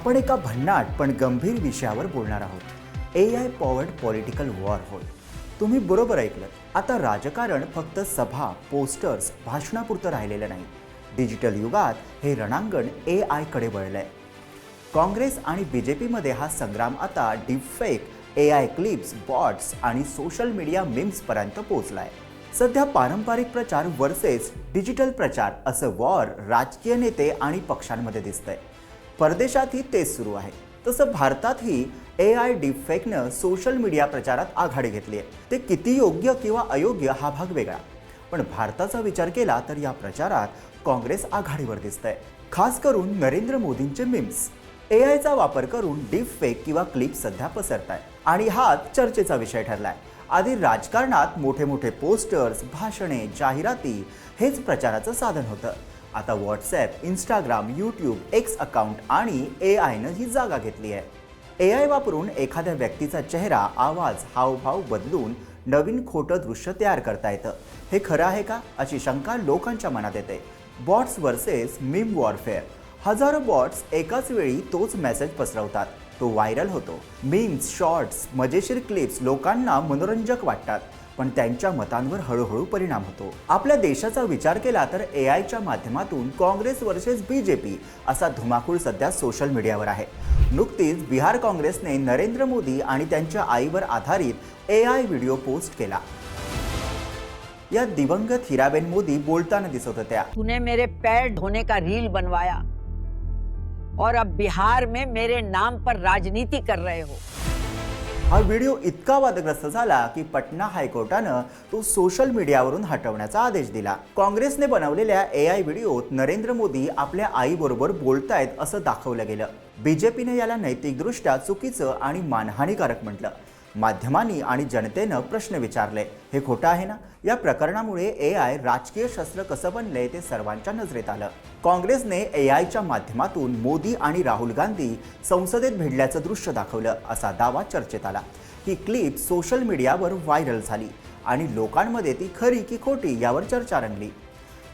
आपण एका भन्नाट पण गंभीर विषयावर बोलणार आहोत. A I powered political war होय तुम्ही बरोबर ऐकलं आता राजकारण फक्त सभा पोस्टर्स भाषणापुरतं राहिलेलं नाही. डिजिटल युगात हे रणांगण ए आयकडे वळलं आहे काँग्रेस आणि बी जे पीमध्ये हा संग्राम आता deepfake A I clips bots आणि सोशल मीडिया मिम्सपर्यंत आहे सध्या पारंपरिक प्रचार वर्सेस डिजिटल प्रचार असं वॉर राजकीय नेते आणि पक्षांमध्ये दिसतंय. परदेशातही तेच सुरू आहे. तसं भारतातही ए आय डीपफेकनं सोशल मीडिया प्रचारात आघाडी घेतली आहे. ते किती योग्य किंवा अयोग्य हा भाग वेगळा. पण भारताचा विचार केला तर या प्रचारात काँग्रेस आघाडीवर दिसतंय. खास करून नरेंद्र मोदींचे मिम्स ए आयचा वापर करून डीप फेक किंवा क्लिप सध्या पसरत आहे आणि हाच चर्चेचा विषय ठरलाय. आधी राजकारणात मोठे मोठे पोस्टर्स भाषणे जाहिराती हेच प्रचाराचं साधन होतं. आता WhatsApp Instagram YouTube X account आणि ए आयनं ही जागा घेतली आहे. ए आय वापरून एखाद्या व्यक्तीचा चेहरा आवाज हावभाव बदलून नवीन खोटं दृश्य तयार करता येतं. हे खरं आहे का? अशी शंका लोकांच्या मनात येते. बॉट्स वर्सेस मिम वॉरफेअर हजारो बॉट्स एकाच वेळी तोच मेसेज पसरवतात. तो व्हायरल होतो. मीम्स शॉर्ट्स मजेशीर क्लिप्स लोकांना मनोरंजक वाटतात. पण त्यांच्या मतांवर हळूहळू परिणाम होतो. आपल्या देशाचा विचार केला तर ए आयच्या माध्यमातून Congress versus B J P असा धुमाकूळ सध्या सोशल मीडियावर आहे. नुकतीच बिहार काँग्रेसने नरेंद्र मोदी आणि त्यांच्या आईवर आधारित ए आय व्हिडिओ पोस्ट केला. या दिवंगत हिराबेन मोदी बोलताना दिसत होत्या. तूने मेरे पैर धोने का रील बनवाया और अब बिहार में मेरे नाम पर राजनीति कर रहे हो। हा व्हिडिओ इतका वादग्रस्त झाला की पटना हायकोर्टानं तो सोशल मीडियावरून हटवण्याचा आदेश दिला. काँग्रेसने बनवलेल्या ए आय व्हिडिओत नरेंद्र मोदी आपल्या आईबरोबर बोलतायत असं दाखवलं गेलं. बीजेपीने याला नैतिकदृष्ट्या चुकीचं आणि मानहानिकारक म्हटलं. माध्यमांनी आणि जनतेनं प्रश्न विचारले. हे खोटं आहे ना? या प्रकरणामुळे ए आय राजकीय शस्त्र कसं बनलंय ते सर्वांच्या नजरेत आलं. काँग्रेसने ए आयच्या माध्यमातून मोदी आणि राहुल गांधी संसदेत भिडल्याचं दृश्य दाखवलं असा दावा चर्चेत आला. ही क्लिप सोशल मीडियावर व्हायरल झाली आणि लोकांमध्ये ती खरी की खोटी यावर चर्चा रंगली.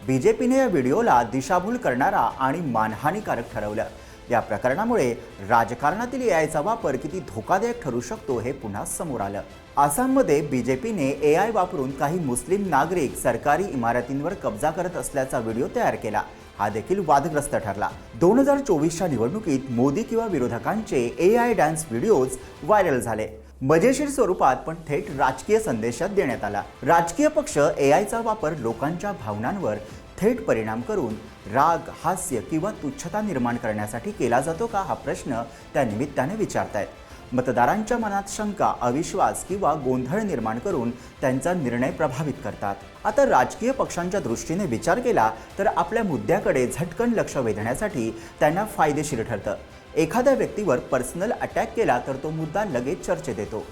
बी जे पीने या व्हिडिओला दिशाभूल करणारा आणि मानहानिकारक ठरवलं. या प्रकरणामुळे राजकारणातील ए आयचा वापर किती धोकादायक ठरू शकतो हे पुन्हा समोर आलं. आसाममध्ये बी जे पीने ए आय वापरून काही मुस्लिम नागरिक सरकारी इमारतींवर कब्जा करत असल्याचा व्हिडिओ तयार केला. हा देखील वादग्रस्त ठरला. दोन हजार चोवीसच्या निवडणुकीत मोदी किंवा विरोधकांचे A I dance videos viral झाले. मजेशीर स्वरूपात पण थेट राजकीय संदेशात देण्यात आला. राजकीय पक्ष ए आयचा वापर लोकांच्या भावनांवर थेट परिणाम करून राग हास्य किंवा तुच्छता निर्माण करण्यासाठी केला जातो का हा प्रश्न त्या निमित्ताने विचारतायत. मतदारांच्या मनात शंका अविश्वास किंवा गोंधळ निर्माण करून त्यांचा निर्णय प्रभावित करतात. आता राजकीय पक्षांच्या दृष्टीने विचार केला तर आपल्या मुद्द्याकडे झटकन लक्ष वेधण्यासाठी त्यांना फायदेशीर ठरतं. एखाद्या व्यक्तीवर पर्सनल अटॅक केला तर तो मुद्दा लगेच चर्चेत येतो.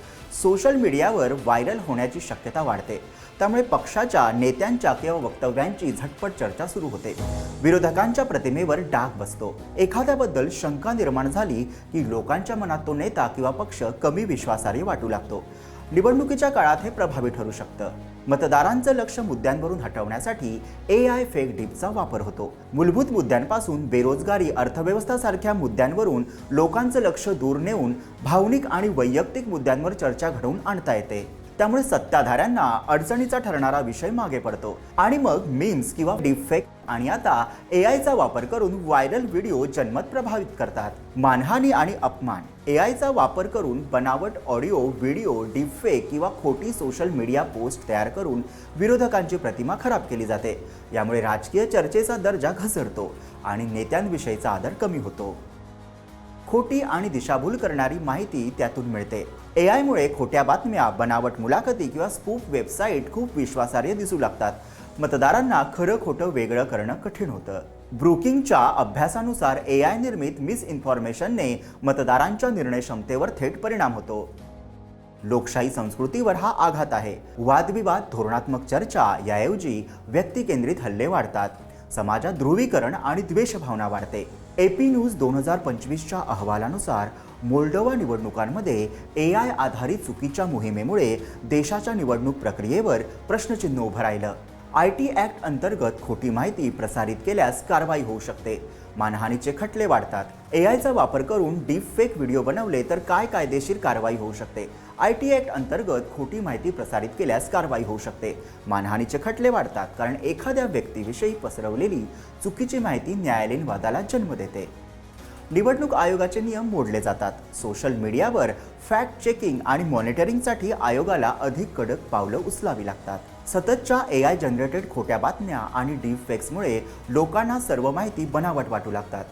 सोशल मीडियावर व्हायरल होण्याची शक्यता वाढते. त्यामुळे पक्षाच्या नेत्यांच्या किंवा वक्तव्यांची झटपट चर्चा सुरू होते. विरोधकांच्या प्रतिमेवर डाग बसतो. एखाद्याबद्दल शंका निर्माण झाली की लोकांच्या मनात तो नेता किंवा पक्ष कमी विश्वासार्ह वाटू लागतो. निवडणुकीच्या काळात हे प्रभावी ठरू शकतं. मतदारांचं लक्ष मुद्द्यांवरून हटवण्यासाठी ए आय फेक डीपचा वापर होतो. मूलभूत मुद्द्यांपासून बेरोजगारी अर्थव्यवस्था सारख्या मुद्द्यांवरून लोकांचं लक्ष दूर नेऊन भावनिक आणि वैयक्तिक मुद्द्यांवर चर्चा घडवून आणता येते. त्यामुळे सत्ताधाऱ्यांना अडचणीचा ठरणारा विषय मागे पडतो. आणि मग मीम्स किंवा डिफेक्ट आणि आता ए आयचा वापर करून व्हायरल व्हिडिओ जनमत प्रभावित करतात. मानहानी आणि अपमान. ए आयचा वापर करून बनावट ऑडिओ व्हिडिओ डिफेक किंवा खोटी सोशल मीडिया पोस्ट तयार करून विरोधकांची प्रतिमा खराब केली जाते. यामुळे राजकीय चर्चेचा दर्जा घसरतो आणि नेत्यांविषयीचा आदर कमी होतो. खोटी आणि दिशाभूल करणारी माहिती त्यातून मिळते. ए आयमुळे खोट्या बातम्या बनावट मुलाखती किंवा स्पूप वेबसाईट खूप विश्वासार्ह दिसू लागतात. मतदारांना खरं खोटं वेगळं करणं कठीण होतं. ब्रुकिंगच्या अभ्यासानुसार ए आय निर्मित मिस इन्फॉर्मेशनने मतदारांच्या निर्णय क्षमतेवर थेट परिणाम होतो. लोकशाही संस्कृतीवर हा आघात आहे. वादविवाद धोरणात्मक चर्चा याऐवजी व्यक्तिकेंद्रित हल्ले वाढतात. समाजात ध्रुवीकरण आणि द्वेषभावना वाढते. एपी न्यूज दोन हजार पंचवीसच्या अहवालानुसार मोल्डोवा निवडणुकांमध्ये ए आय आधारित चुकीच्या मोहिमेमुळे देशाच्या निवडणूक प्रक्रियेवर प्रश्नचिन्ह उभं राहिलं. आय टी ॲक्ट अंतर्गत खोटी माहिती प्रसारित केल्यास कारवाई होऊ शकते. मानहानीचे खटले वाढतात. ए आयचा वापर करून डीप फेक व्हिडिओ बनवले तर काय कायदेशीर कारवाई होऊ शकते? आय टी ॲक्ट अंतर्गत खोटी माहिती प्रसारित केल्यास कारवाई होऊ शकते. मानहानीचे खटले वाढतात कारण एखाद्या व्यक्तीविषयी पसरवलेली चुकीची माहिती न्यायालयीन वादाला जन्म देते. निवडणूक आयोगाचे नियम मोडले जातात. सोशल मीडियावर फॅक्ट चेकिंग आणि मॉनिटरिंगसाठी आयोगाला अधिक कडक पावलं उचलावी लागतात. सततच्या ए आय जनरेटेड खोट्या बातम्या आणि डीप फेक्समुळे लोकांना सर्व माहिती बनावट वाटू लागतात.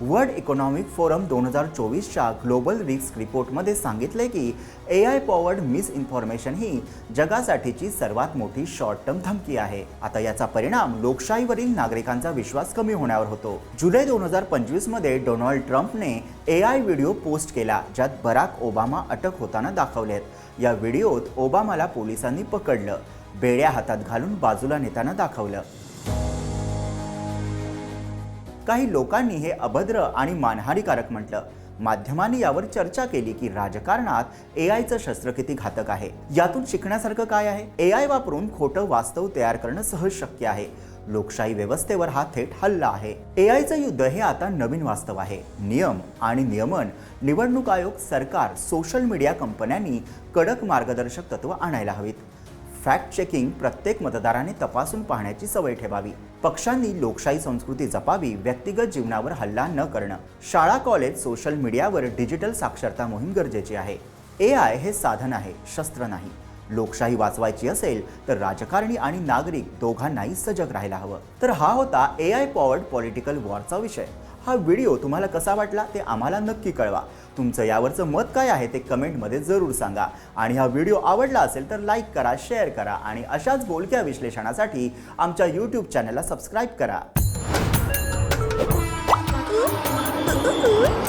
वर्ल्ड इकॉनॉमिक फोरम दोन हजार चोवीसच्या ग्लोबल रिस्क रिपोर्टमध्ये सांगितले की A I powered misinformation ही जगासाठीची सर्वात मोठी शॉर्ट टर्म धमकी आहे. आता याचा परिणाम लोकशाहीवरील नागरिकांचा विश्वास कमी होण्यावर होतो. जुलै दोन हजार पंचवीसमध्ये डोनाल्ड ट्रम्पने ए आय व्हिडिओ पोस्ट केला ज्यात बराक ओबामा अटक होताना दाखवलेत. या व्हिडिओत ओबामाला पोलिसांनी पकडलं. बेड्या हातात घालून बाजूला नेताना दाखवलं. काही लोकांनी हे अभद्र आणि मानहानीकारक म्हटलं. माध्यमांनी यावर चर्चा केली की राजकारणात ए आयचं शस्त्र किती घातक आहे? यातून शिकण्यासारखं काय आहे? ए आय वापरून खोटं वास्तव तयार करणं सहज शक्य आहे. लोकशाही व्यवस्थेवर हा थेट हल्ला आहे. ए आयचं युद्ध हे आता नवीन वास्तव आहे. नियम आणि नियमन निवडणूक आयोग सरकार सोशल मीडिया कंपन्यांनी कडक मार्गदर्शक तत्व आणायला हवीत. फॅक्ट चेकिंग प्रत्येक मतदाराने तपासून पाहण्याची सवय ठेवावी. पक्षांनी लोकशाही संस्कृती जपावी व्यक्तिगत जीवनावर हल्ला न करणं. शाळा कॉलेज सोशल मीडियावर डिजिटल साक्षरता मोहीम गरजेची आहे. ए आय हे साधन आहे शस्त्र नाही. लोकशाही वाचवायची असेल तर राजकारणी आणि नागरिक दोघांनाही सजग राहायला हवं. तर हा होता ए आय पॉवर्ड पॉलिटिकल वॉरचा विषय. हा व्हिडिओ तुम्हाला कसा वाटला ते आम्हाला नक्की कळवा. तुमचं यावरचं मत काय आहे ते कमेंटमध्ये जरूर सांगा. आणि हा व्हिडिओ आवडला असेल तर लाईक करा शेअर करा आणि अशाच बोलक्या विश्लेषणासाठी आमच्या यूट्यूब चॅनलला सबस्क्राईब करा.